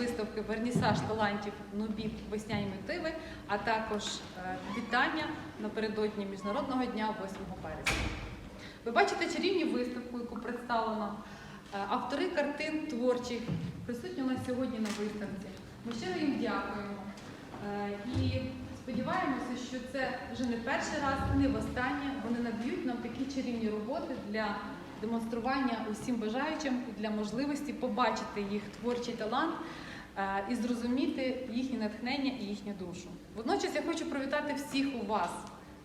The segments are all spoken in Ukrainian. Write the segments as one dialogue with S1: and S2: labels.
S1: виставки, Вернісаж талантів Нубі весняні мотиви, а також е, вітання напередодні Міжнародного дня 8 березня. Ви бачите чарівну виставку, яку представлено. Е, Автори картин творчих присутні у нас сьогодні на виставці. Ми щиро їм дякуємо. Е, І сподіваємося, що це вже не перший раз, не востаннє. Вони надають нам такі чарівні роботи для демонстрування усім бажаючим для можливості побачити їх творчий талант і зрозуміти їхнє натхнення і їхню душу. Водночас я хочу привітати всіх у вас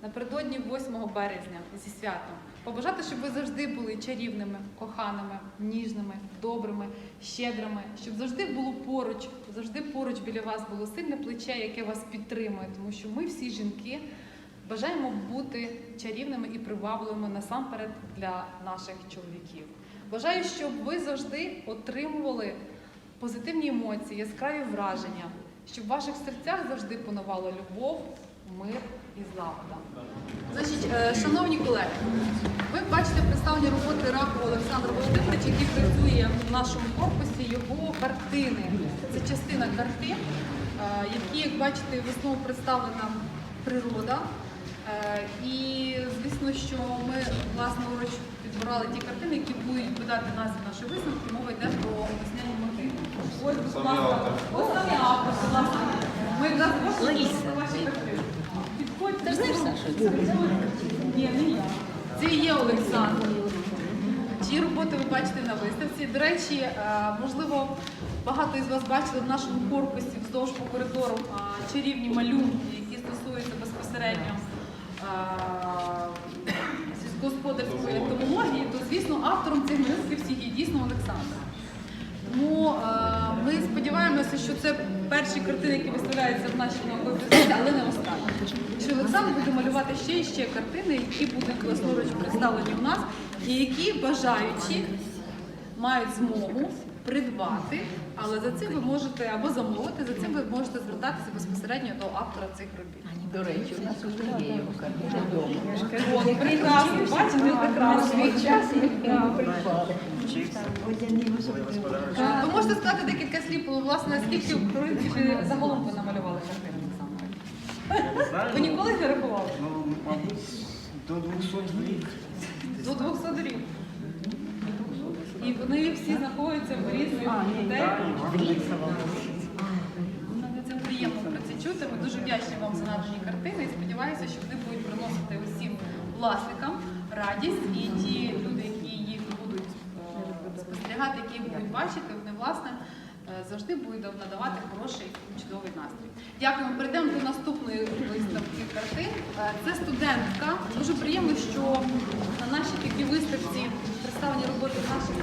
S1: напередодні 8 березня зі святом. Побажати, щоб ви завжди були чарівними, коханими, ніжними, добрими, щедрими, щоб завжди було поруч, завжди поруч біля вас було сильне плече, яке вас підтримує, тому що ми всі жінки бажаємо бути чарівними і привабливими насамперед для наших чоловіків. Бажаю, щоб ви завжди отримували позитивні емоції, яскраві враження, щоб в ваших серцях завжди панувала любов, мир і злагода. Значить, е, шановні колеги, ви бачите представлені роботи Ракова Олександра Володимировича, який працює в нашому корпусі, його картини. Це частина картин, е, які, як бачите, в основному представлена природа. Е, І звісно, що ми власноруч підбирали ті картини, які будуть видати назві нашої виставки. Мова йде про весняні мотиви. Ось, будь ласка,
S2: автор.
S1: ось самі автор, будь ласка. Ми хочемо ваші картини. Підходьте.
S3: Ти ж знаєш, Саша?
S1: Ні, не я. Це є Олександр. Ті роботи ви бачите на виставці. До речі, е, можливо, багато із вас бачили в нашому корпусі вздовж по коридору чарівні малюнки, які стосуються безпосередньо сільськогосподарської ентомології, то, звісно, автором цих малюнків всіх є дійсно Олександр. Тому ми сподіваємося, що це перші картини, які виставляються в нашій науковій бібліотеці, але не останні. Що Олександр буде малювати ще і ще картини, які будуть власноруч представлені в нас, і які бажаючі мають змогу придбати, але за цим ви можете або замовити, за цим ви можете звертатися безпосередньо до автора цих робіт.
S3: До речі, у нас вже є його картина вдома.
S1: От, прекрасно, бачите, прекрасно.
S3: Свій час ми придбали.
S1: Ви можете сказати декілька слів, власне, скільки в принципі загалом ви намалювали картин, Олександр? Ви ніколи не рахували?
S2: Ну, мабуть, до 200 рік.
S1: До 200 рік. І вони всі знаходяться в різних людей. Це приємно про це чути. Ми дуже вдячні вам за надані картини і сподіваюся, що вони будуть приносити усім власникам радість і ті люди, які їх будуть е, спостерігати, які будуть бачити, вони власне е, завжди будуть надавати хороший чудовий настрій. Дякуємо. Перейдемо до наступної виставки картин. Е, Це студентка. Дуже приємно, що на нашій такій виставці представлені роботи наших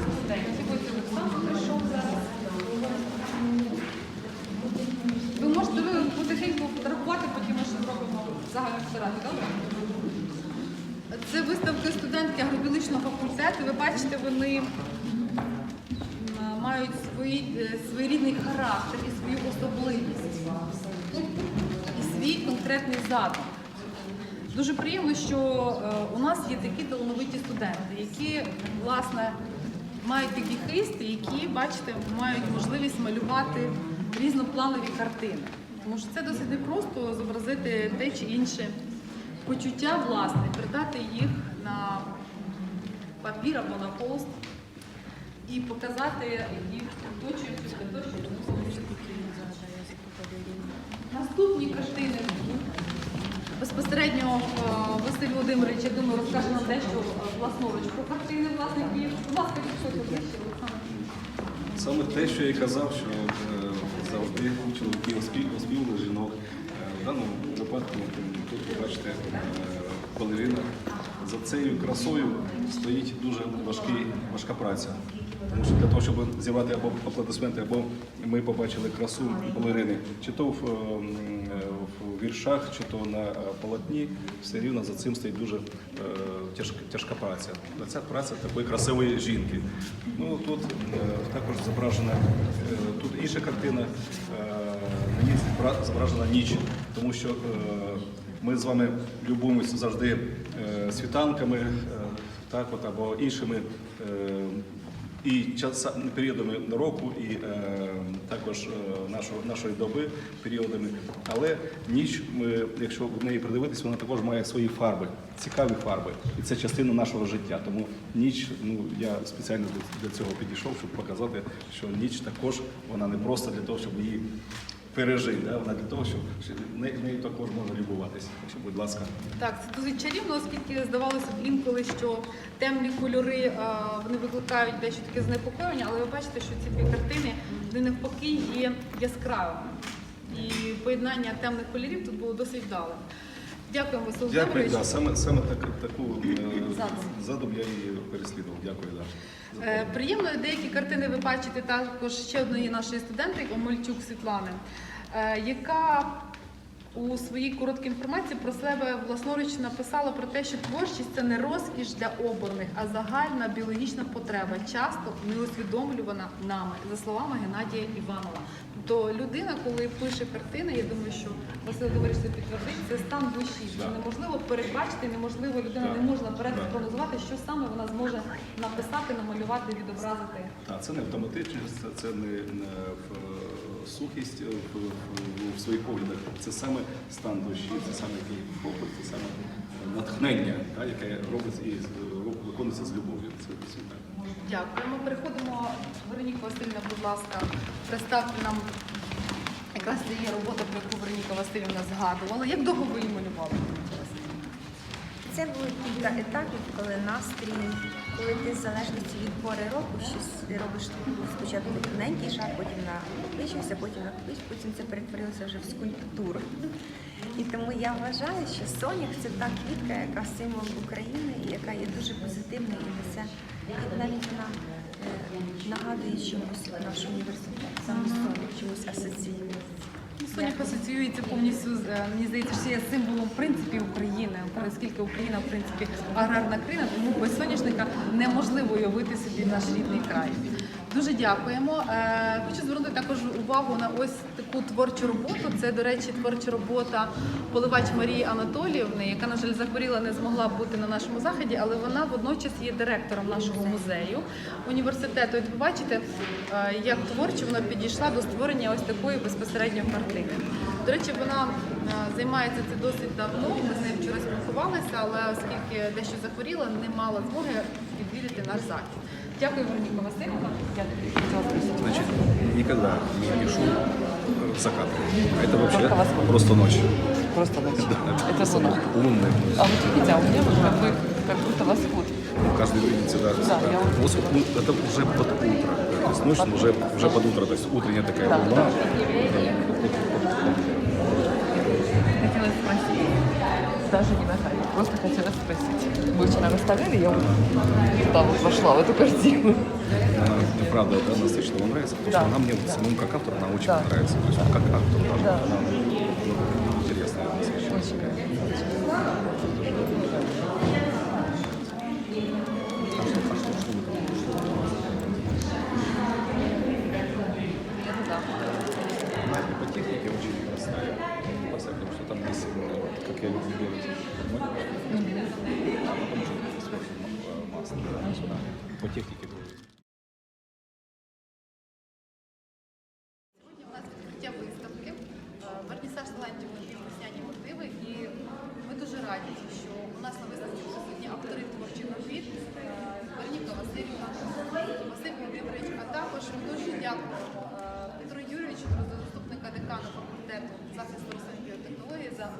S1: Ви можете ви потихеньку фотографувати, потім ми ще зробимо загальну фотографію, добре? Це виставки студентки агробіологічного факультету. Ви бачите, вони мають свої, е, своєрідний характер і свою особливість, і свій конкретний задум. Дуже приємно, що е, у нас є такі талановиті студенти, які, власне, мають такі хисти, які, бачите, мають можливість малювати різнопланові картини. Тому що це досить непросто зобразити те чи інше почуття, власне, передати їх на папір або на холст і показати їх оточуючи оточуючи. Наступні картини безпосередньо е, Василь Володимирович, я думаю, розкаже нам дещо е, власноруч про картини власників. Будь ласка, що ближче, Олександр.
S2: Саме те, що я казав, що е, завжди чоловіків оспів- жінок. Е, В даному випадку тут ви бачите е, балерина. За цією красою стоїть дуже важкий, важка праця. Тому що для того, щоб зірвати або аплодисменти, або ми побачили красу балерини, чи то в, е, м, е, в віршах, чи то на е, полотні, все рівно за цим стоїть дуже е, тяжка, тяжка праця. Ця праця такої красивої жінки. Ну тут е, також зображена тут інша картина. На ній зображена ніч, тому що ми з вами любуємося завжди світанками, так от або іншими. Е, і часами періодами року, і е, також нашої нашого, нашої доби періодами. Але ніч, ми, якщо в неї придивитись, вона також має свої фарби, цікаві фарби. І це частина нашого життя. Тому ніч, ну я спеціально до цього підійшов, щоб показати, що ніч також вона не просто для того, щоб її пережити, да? вона для того, щоб нею також можна любуватися. Якщо, будь ласка.
S1: Так, це дуже чарівно, оскільки здавалося б інколи, що темні кольори а, вони викликають дещо таке занепокоєння, але ви бачите, що ці дві картини вони навпаки є яскравими. І поєднання темних кольорів тут було досить вдалим. Дякуємо, Василь
S2: Дякую, да, саме, саме так, таку е,
S1: Задум.
S2: я і переслідував. Дякую, да.
S1: Е, Приємно, деякі картини ви бачите також ще одної нашої студентки Омельчук Світлани, е, яка у своїй короткій інформації про себе власноруч написала про те, що творчість це не розкіш для обраних, а загальна біологічна потреба, часто не усвідомлювана нами, за словами Геннадія Іванова. Тобто людина, коли пише картини, я думаю, що Василь Володимирович це підтвердить, це стан душі, що неможливо передбачити, неможливо людина не може наперед
S2: Так.
S1: спрогнозувати, що саме вона зможе написати, намалювати, відобразити.
S2: Так, це не автоматичність, це, не, не в, сухість в, в, в своїх поглядах. Це саме стан душі, це саме який фокус, це саме натхнення, та, яке робить і виконується з любов'ю. Це так.
S1: Дякуємо. Переходимо. Вероніка Васильівна, будь ласка, представте нам. Якраз це є робота, про яку Вероніка Васильівна згадувала. Як довго ви її малювали?
S4: Це були кілька етапів, коли настрій, коли ти в залежності від пори року щось робиш спочатку тоненький шар, потім накопичився, потім накопичився, потім це перетворилося вже в скульптуру. І тому я вважаю, що сонях це та квітка, яка символ України і яка є дуже позитивною і несе. Навіть вона е, нагадує чомусь наш університет, саме сонях чомусь асоціює.
S1: Сонях асоціюється повністю з е, мені здається, що є символом в принципі України, оскільки Україна в принципі аграрна країна, тому без соняшника неможливо уявити собі наш рідний край. Дуже дякуємо. Е, Хочу звернути також увагу на ось таку творчу роботу. Це, до речі, творча робота поливач Марії Анатоліївни, яка, на жаль, захворіла, не змогла бути на нашому заході, але вона водночас є директором нашого музею університету. І ви бачите, е, як творчо вона підійшла до створення ось такої безпосередньо картини. До речі, вона е, займається це досить давно. Ми з нею вчора спілкувалися, але оскільки дещо захворіла, не мала змоги відвідати наш захід. Дякую, Вероніка Васильівна.
S2: Значит, никогда не пишу э, закат. Это вообще просто ночь.
S5: Просто ночь. Это зона.
S2: Лунная.
S5: А вот видите, а у меня вот как бы как будто восход.
S2: Каждый видит всегда.
S5: Да, я вот-
S2: Вот, ну, это уже под утро. То есть ночь уже, уже под утро. То есть утренняя такая
S5: Да.
S2: луна.
S5: Хотела Даже не Наталья, просто хотела спросить. Вы вчера расставляли, я вот туда вот вошла в эту картину.
S2: Она, мне правда, это насыщенно вам нравится, потому
S5: Да.
S2: что она мне вот самому как автору, она очень
S5: Да.
S2: нравится. То есть вот как автор даже.
S5: Да.
S2: Она ну,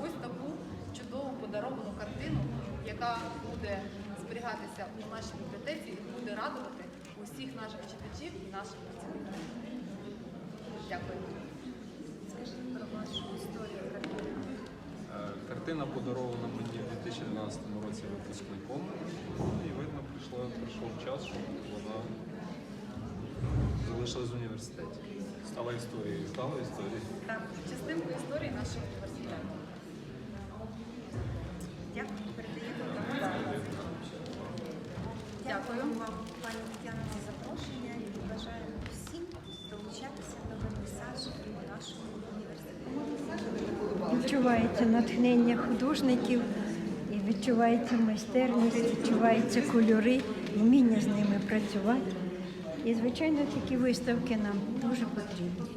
S1: ось таку чудову подаровану картину, яка буде зберігатися у нашій бібліотеці і буде радувати усіх наших читачів і наших працівників. Дякую.
S4: Скажіть про вашу історію картини.
S6: Е, Картина подарована мені в 2012 році випускником. Ну, І видно, прийшло, прийшов час, щоб вона залишилась в університеті.
S2: Стала историей.
S6: Стала історією.
S1: Так, частинку історії нашого університету.
S4: Дякую, передаємо вам.
S1: Дякую.
S4: вам, пані Тетяна, за запрошення і бажаємо всім долучатися до вернісажу у нашому університеті.
S7: Відчувається натхнення художників, і відчувається майстерність, відчуваються кольори, вміння з ними працювати. І, звичайно, такі виставки нам дуже потрібні.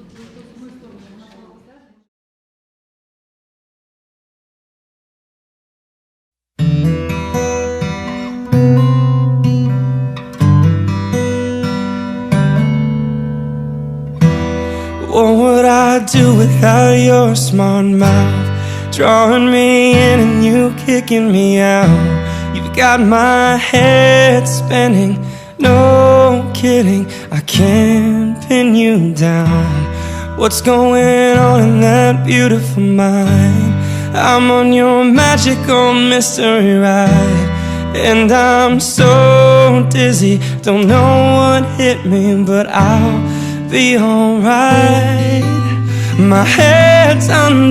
S8: Without your smart mouth? Drawing me in and you kicking me out. You've got my head spinning, no kidding. I can't pin you down. What's going on in that beautiful mind? I'm on your magical mystery ride. And I'm so dizzy, don't know what hit me, but I'll be alright. My head's underwater,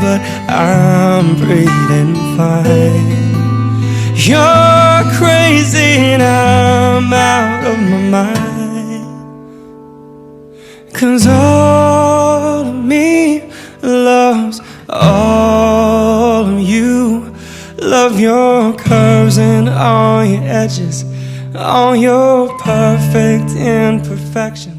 S8: but I'm breathing fine. You're crazy, and I'm out of my mind. Cause all of me loves all of you. Love your curves and all your edges, all your perfect imperfections.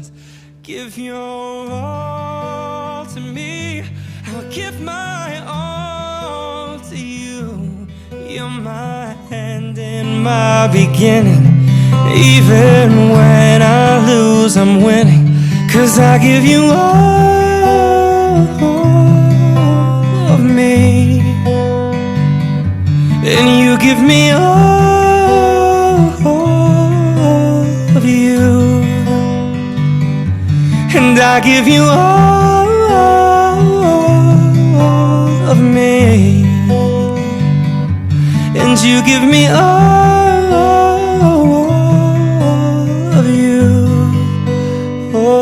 S8: Give your all to me, I'll give my all to you. You're my end and my beginning. Even when I lose, I'm winning. Cause I give you all of me. And you give me all I give you all of me. And you give me all